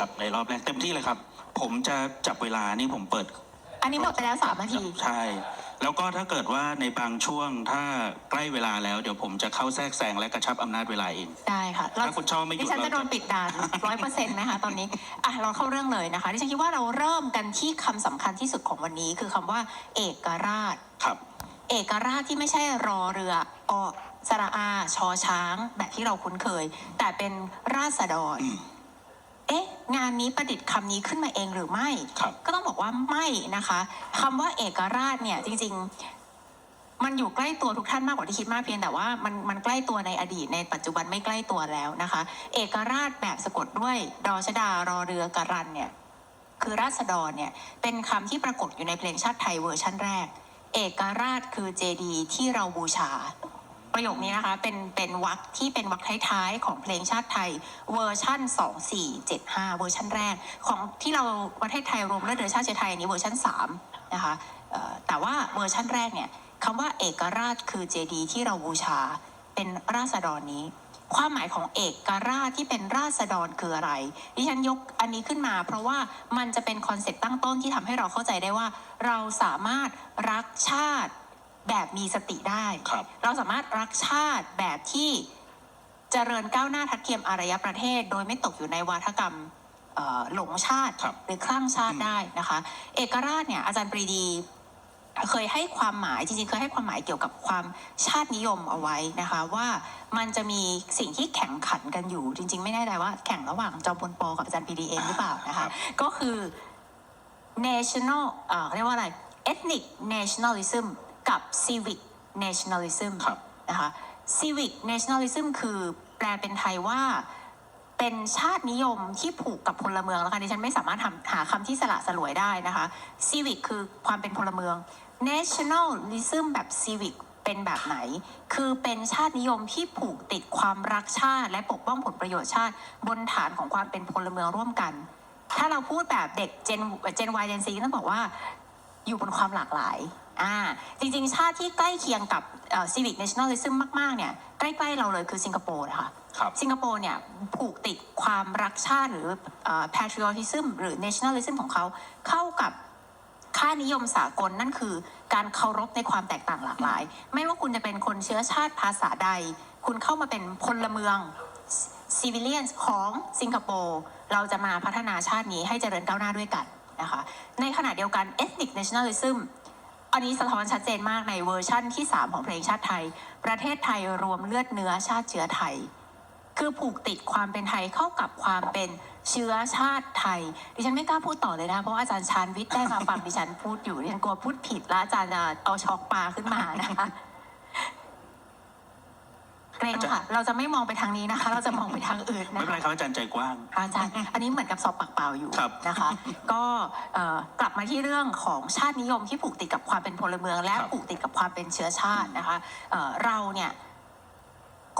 ครับในรอบแรกเต็มที่เลยครับ ผมจะจับเวลานี่ผมเปิด อันนี้หมดไปแล้วสามนาที ใช่ แล้วก็ถ้าเกิดว่าในบางช่วงถ้าใกล้เวลาแล้วเดี๋ยวผมจะเข้าแทรกแซงและกระชับอำนาจเวลาเอง ได้ค่ะเราถ้าคุณชอบไม่หยุดิดฉันจะโดนปิดด่านร้อยเปอร์เซ็นต์ไหมคะตอนนี้อะเราเข้าเรื่องเลยนะคะดิฉันคิดว่าเราเริ่มกันที่คำสำคัญที่สุดของวันนี้ คือคำว่าเอกราช ครับ เอกราชที่ไม่ใช่รอเรืออสระอาชอช้าง แบบที่เราคุ้นเคย แต่เป็นราษฎรอืม เอ๊ะ งานนี้ประดิษฐ์คำนี้ขึ้นมาเองหรือไม่ ครับ ก็ต้องบอกว่าไม่นะคะคำว่าเอกราชเนี่ยจริง ๆ มันอยู่ใกล้ตัวทุกท่านมากกว่าที่คิดมากเพียงแต่ว่ามันมันใกล้ตัวในอดีตในปัจจุบันไม่ใกล้ตัวแล้วนะคะ เอกราชแบบสะกดด้วยดอชดารอเรือการันเนี่ยคือราษฎรเนี่ยเป็นคำที่ปรากฏอยู่ในเพลงชาติไทยเวอร์ชั่นแรก เอกราชคือเจดีย์ที่เราบูชา ประโยคนี้นะคะ เป็นเป็นวรรคที่เป็นวรรคท้ายๆ ของเพลงชาติไทยเวอร์ชั่น 2475 เวอร์ชั่นแรก ของที่เราประเทศไทยรวมเลือดเดือชาติไทยอันนี้เวอร์ชัน3 นะคะแต่ว่าเวอร์ชั่นแรกเนี่ยคำว่าเอกราชคือเจดีย์ที่เราบูชาเป็นราษฎรนี้ ความหมายของเอกราชที่เป็นราษฎรคืออะไร ดิฉันยกอันนี้ขึ้นมา เพราะว่ามันจะเป็นคอนเซ็ปต์ตั้งต้นที่ทำให้เราเข้าใจได้ว่า เราสามารถรักชาติ แบบมีสติได้ ครับ เราสามารถรักชาติแบบที่เจริญก้าวหน้าทัดเทียมอารยประเทศ โดยไม่ตกอยู่ในวาทกรรมเอ่อหลงชาติครับ หรือคลั่งชาติได้นะคะ เอกราชเนี่ยอาจารย์ปรีดี เคยให้ความหมายจริงๆเคยให้ความหมายเกี่ยวกับความชาตินิยมเอาไว้นะคะ ว่ามันจะมีสิ่งที่แข่งขันกันอยู่ จริง ๆ ไม่แน่ใจว่าแข่งระหว่างจอมพลปอกับอาจารย์ปรีดีเองหรือเปล่านะครัคะ บ ก็คือ national เอ่อเขาเรียกว่าอะไร ethnic nationalism กับ civic nationalism ครับ นะคะ civic nationalism คือแปลเป็นไทยว่าเป็นชาตินิยมที่ผูกกับพลเมืองแล้วค่ะดิฉันไม่สามารถทำหาคำที่สละสลวยได้นะคะ civic คือความเป็นพลเมือง nationalism แบบ civic เป็นแบบไหน คือเป็นชาตินิยมที่ผูกติดความรักชาติ และปกป้องผลประโยชน์ชาติ บนฐานของความเป็นพลเมืองร่วมกัน ถ้าเราพูดแบบเด็ก Gen Gen Y Gen Z ต้องบอกว่าอยู่บนความหลากหลาย อ่าจริงๆ ชาติที่ใกล้เคียงกับเอ่อ civic nationalism มาก ๆ เนี่ย ใกล้ๆ เราเลยคือสิงคโปร์นะคะครับสิงคโปร์เนี่ยผูกติดความรักชาติหรือเอ่อ patriotism หรือ nationalism ของเขาเข้ากับค่านิยมสากลนั่นคือการเคารพในความแตกต่างหลากหลาย ไม่ว่าคุณจะเป็นคนเชื้อชาติภาษาใด คุณเข้ามาเป็นพลเมือง civilians ของสิงคโปร์เราจะมาพัฒนาชาตินี้ให้เจริญก้าวหน้าด้วยกันนะคะในขณะเดียวกัน ethnic nationalism อันนี้สะท้อนชัดเจนมากในเวอร์ชั่นที่ 3 ของเพลงชาติไทย ประเทศไทยรวมเลือดเนื้อชาติเชื้อไทย คือผูกติดความเป็นไทยเข้ากับความเป็นเชื้อชาติไทย ดิฉันไม่กล้าพูดต่อเลยนะ เพราะว่าอาจารย์ชานวิทย์ได้มาฟังดิฉันพูดอยู่ดิฉันกลัวพูดผิดแล้วอาจารย์เอาช็อกปลาขึ้นมานะคะ รงค่ะ เราจะไม่มองไปทางนี้นะคะ เราจะมองไปทางอื่นไม่นะเป็นคะไรครับอาจารย์ใจกว้าง อาจารย์ อันนี้เหมือนกับสอบปากเปล่าอยู่ครับ นะคะ ก็เอ่อกลับมาที่เรื่องของชาตินิยมที่ผูกติดกับความเป็นพลเมือง และครับผูกติดกับความเป็นเชื้อชาตินะคะเอ่อเราเนี่ย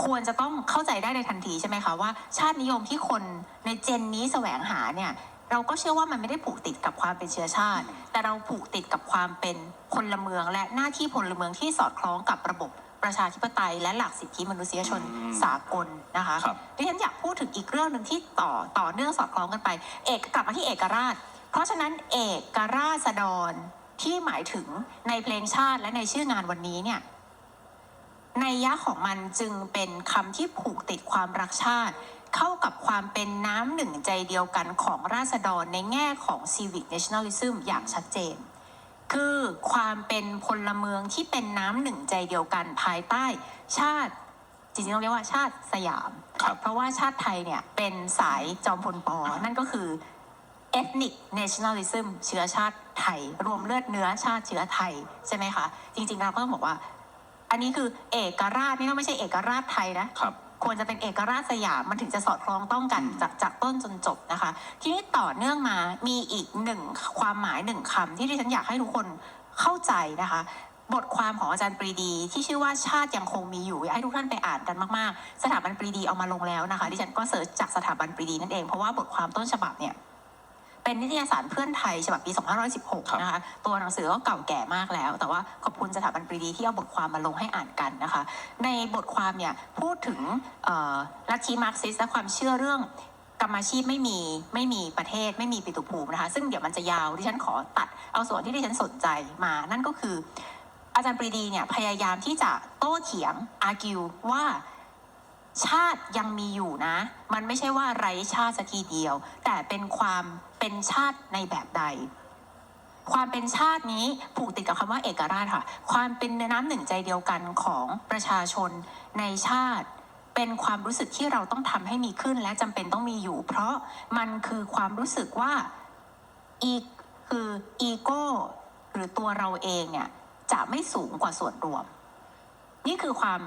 ควรจะต้องเข้าใจได้ในทันทีใช่ไหมคะว่าชาตินิยมที่คนในเจนนี้แสวงหาเนี่ย เราก็เชื่อว่ามันไม่ได้ผูกติดกับความเป็นเชื้อชาติ แต่เราผูกติดกับความเป็นพลเมือง และหน้าที่พลเมืองที่สอดคล้องกับระบบ ประชาธิปไตยและหลักสิทธิมนุษยชนอืมสากลนะคะครับ ดิฉันอยากพูดถึงอีกเรื่องหนึ่งที่ต่อต่อเนื่องสอดคล้องกันไป เอกกลับมาที่เอกราช เพราะฉะนั้นเอกราษฎรที่หมายถึงในเพลงชาติและในชื่องานวันนี้เนี่ยในยะของมันจึงเป็นคำที่ผูกติดความรักชาติ เข้ากับความเป็นน้ำหนึ่งใจเดียวกันของราษฎรในแง่ของ civic nationalism อย่างชัดเจน คือความเป็นพลเมืองที่เป็นน้ำหนึ่งใจเดียวกันภายใต้ชาติจริงๆต้องเรียกว่าชาติสยาม ครับ เพราะว่าชาติไทยเนี่ยเป็นสายจอมพลปอ นั่นก็คือ ethnic nationalism เชื้อชาติไทย รวมเลือดเนื้อชาติเชื้อไทย ใช่ไหมคะ จริงๆเราก็ต้องบอกว่า อันนี้คือเอกราชนี่ก็ไม่ใช่เอกราชไทยนะ ครับ ควรจะเป็นเอกราชสยามมันถึงจะสอดคล้องต้องกันอืมจากจากต้นจนจบนะคะ ทีนี้ต่อเนื่องมามีอีกหนึ่งความหมายหนึ่งคำที่ดิฉันอยากให้ทุกคนเข้าใจนะคะบทความของอาจารย์ปรีดี ที่ชื่อว่าชาติยังคงมีอยู่อยากให้ทุกท่านไปอ่านกันมาก ๆ สถาบันปรีดีเอามาลงแล้วนะคะดิฉันก็เสิร์ชจากสถาบันปรีดีนั่นเองเพราะว่าบทความต้นฉบับเนี่ย เป็นนิตยสารเพื่อนไทยฉบับปี 2516 นะคะ ตัวหนังสือก็เก่าแก่มากแล้ว แต่ว่าขอบคุณสถาบันปรีดีที่เอาบทความมาลงให้อ่านกันนะคะ ในบทความเนี่ยพูดถึงเอ่อลัทธิมาร์กซิสต์และความเชื่อเรื่องกรรมอาชีพไม่มีไม่มีประเทศไม่มีปิตุภูมินะคะ ซึ่งเดี๋ยวมันจะยาวที่ฉันขอตัดเอาส่วนที่ที่ฉันสนใจมา นั่นก็คือ อาจารย์ปรีดีเนี่ยพยายามที่จะโต้เถียงอากิวว่า ชาติยังมีอยู่นะ มันไม่ใช่ว่าไร้ชาติสักทีเดียว แต่เป็นความเป็นชาติในแบบใด ความเป็นชาตินี้ผูกติดกับคำว่าเอกราชค่ะ ความเป็นน้ำหนึ่งใจเดียวกันของประชาชนในชาติ เป็นความรู้สึกที่เราต้องทำให้มีขึ้นและจำเป็นต้องมีอยู่ เพราะมันคือความรู้สึกว่าอีคืออีโก้หรือตัวเราเองเนี่ยจะไม่สูงกว่าส่วนรวม นี่คือความ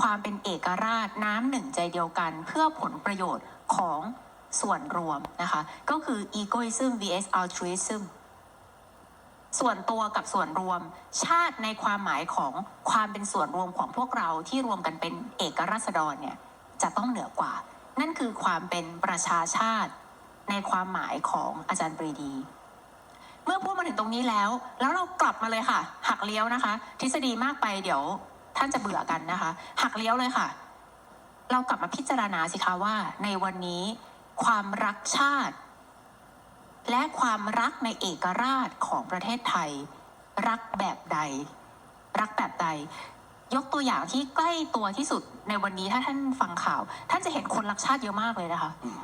ความเป็นเอกราชน้ำหนึ่งใจเดียวกันเพื่อผลประโยชน์ของส่วนรวมนะคะ ก็คือ egoism vs altruism ส่วนตัวกับส่วนรวม ชาติในความหมายของความเป็นส่วนรวมของพวกเราที่รวมกันเป็นเอกราษฎรเนี่ยจะต้องเหนือกว่า นั่นคือความเป็นประชาชาติในความหมายของอาจารย์ปรีดี เมื่อพูดมาถึงตรงนี้แล้ว แล้วเรากลับมาเลยค่ะ หักเลี้ยวนะคะ ทฤษฎีมากไปเดี๋ยว ท่านจะเบื่อกันนะคะ หักเลี้ยวเลยค่ะ เรากลับมาพิจารณาสิคะว่า ในวันนี้ความรักชาติ และความรักในเอกราชของประเทศไทย รักแบบใด รักแบบใด ยกตัวอย่างที่ใกล้ตัวที่สุดในวันนี้ถ้าท่านฟังข่าว ท่านจะเห็นคนรักชาติเยอะมากเลยนะคะอืม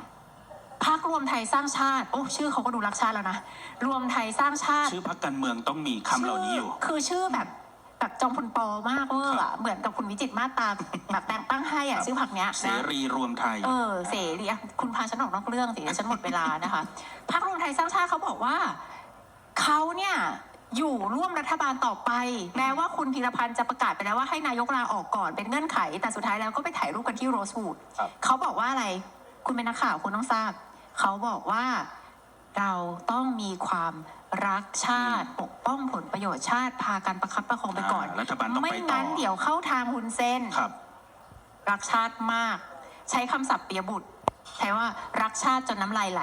พรรครวมไทยสร้างชาติ โอ้ชื่อเขาก็ดูรักชาติแล้วนะ รวมไทยสร้างชาติ ชื่อพรรคการเมืองต้องมีคำเหล่านี้อยู่ชื่คือชื่อแบบ แบบจอมพลปอมากเวอร์อะเหมือนกับคุณวิจิตรมาตราแบบแต่งตั้งให้อะชื่อผักเนี้ยเสนะ รีรวมไทย เออเสรีอะคุณพาฉันออกนอกเรื่องสิเดี๋ยวฉันหมดเวลานะคะ พรรครวมไทยสร้างชาติเขาบอกว่าเขาเนี่ยอยู่ร่วมรัฐบาลต่อไป แม้ว่าคุณพีรพันธ์จะประกาศไปแล้วว่าให้นายกลาออกก่อนเป็นเงื่อนไข แต่สุดท้ายแล้วก็ไปถ่ายรูปกันที่โรสวูดครับ เขาบอกว่าอะไร คุณเป็นนักข่าวคุณต้องทราบ เขาบอกว่าเราต้องมีความ รักชาติปกป้องผลประโยชน์ชาติพากันประคับประคองไปก่อนอ่ารัฐบาลต้องไปต่อ ไม่งั้นเดี๋ยวเข้าทางหุนเส้น ครับ รักชาติมาก ใช้คำศัพท์เปียบุตรใช้ว่ารักชาติจนน้ำลายไหล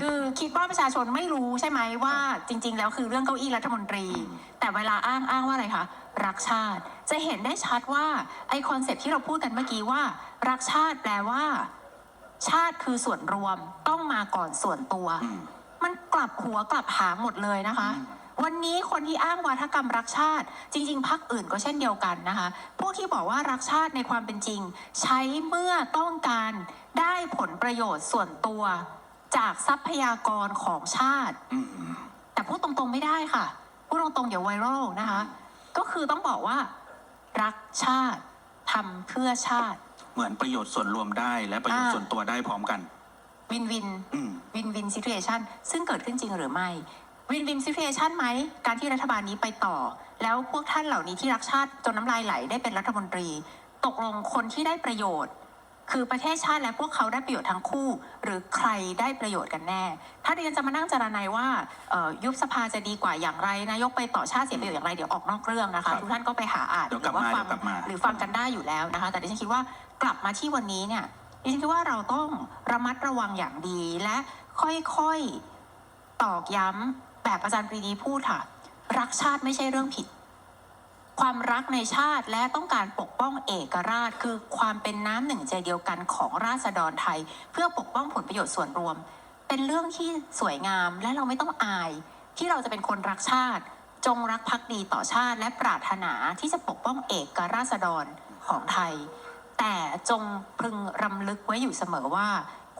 คือคิดว่าประชาชนไม่รู้ใช่ไหมว่าจริง ๆ แล้วคือเรื่องเก้าอี้รัฐมนตรีอืมแต่เวลาอ้างอ้างว่าอะไรคะรักชาติจะเห็นได้ชัดว่าไอคอนเซ็ปต์ที่เราพูดกันเมื่อกี้ว่า รักชาติแปลว่า ชาติคือส่วนรวมต้องมาก่อนส่วนตัว อืม มันกลับหัวกลับหางหมดเลยนะคะอืมวันนี้คนที่อ้างวาทกรรมรักชาติ จริง ๆพรรคอื่นก็เช่นเดียวกันนะคะ พวกที่บอกว่ารักชาติในความเป็นจริง ใช้เมื่อต้องการได้ผลประโยชน์ส่วนตัวจากทรัพยากรของชาติอืมแต่พูดตรงๆไม่ได้ค่ะ พูดตรงๆเดี๋ยวไวรัลนะคะ ก็คือต้องบอกว่า รักชาติทำเพื่อชาติ เหมือนประโยชน์ส่วนรวมได้และประโยชน์อ่าส่วนตัวได้พร้อมกัน วินวินอืม วินวินซิ t u เ t ชันซึ่งเกิดขึ้นจริงหรือไม่ วินวินซิ t u เ t ชันไหม การที่รัฐบาลนี้ไปต่อ แล้วพวกท่านเหล่านี้ที่รักชาติจนน้ำลายไหลได้เป็นรัฐมนตรี ตกลงคนที่ได้ประโยชน์ คือประเทศชาติและพวกเขาได้ประโยชน์ทั้งคู่ หรือใครได้ประโยชน์กันแน่ ถ้าดิฉันจะมานั่งจารนายว่าเอ่อยุบสภาจะดีกว่าอย่างไร นายกไปต่อชาติเสียประโยชน์อย่างไรเดี๋ยวออกนอกเรื่องนะครัคะบทุกท่านก็ไปหาอ่านเดี๋ยวหกลัรืบว่ามาฟังเดี๋ยวกลับมา หรือฟังกันได้อยู่แล้วนะคะ แต่ดิฉันคิดว่ากลับมาที่วันนี้เนี่ย ดิฉันคิดว่าเราต้องระมัดระวังอย่างดีและค่อยๆตอกย้ำแบบอาจารย์ปรีดีพูดค่ะ รักชาติไม่ใช่เรื่องผิด ความรักในชาติและต้องการปกป้องเอกราช คือความเป็นน้ำหนึ่งใจเดียวกันของราษฎรไทย เพื่อปกป้องผลประโยชน์ส่วนรวม เป็นเรื่องที่สวยงามและเราไม่ต้องอาย ที่เราจะเป็นคนรักชาติ จงรักภักดีต่อชาติ และปรารถนาที่จะปกป้องเอกราษฎรของไทย แต่จงพึงรำลึกไว้อยู่เสมอว่า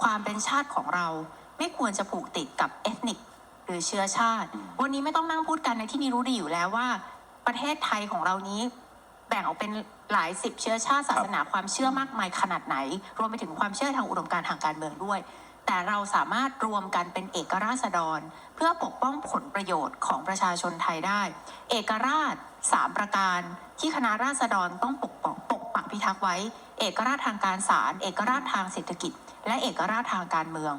ความเป็นชาติของเราไม่ควรจะผูกติดกับเอทนิกหรือเชื้อชาติ วันนี้ไม่ต้องนั่งพูดกันในที่นี้รู้ดีอยู่แล้วว่า ประเทศไทยของเรานี้แบ่งออกเป็นหลายสิบเชื้อชาติศาสนาความเชื่อมากมายขนาดไหน รวมไปถึงความเชื่อทางอุดมการณ์ทางการเมืองด้วย แต่เราสามารถรวมกันเป็นเอกราษฎรเพื่อปกป้องผลประโยชน์ของประชาชนไทยได้ เอกราชสามประการที่คณะราษฎรต้องปกป้องปกปักพิทักษ์ไว้ เอกราชทางการศาลเอกราชทางเศรษฐกิจ และเอกราชทางการเมือง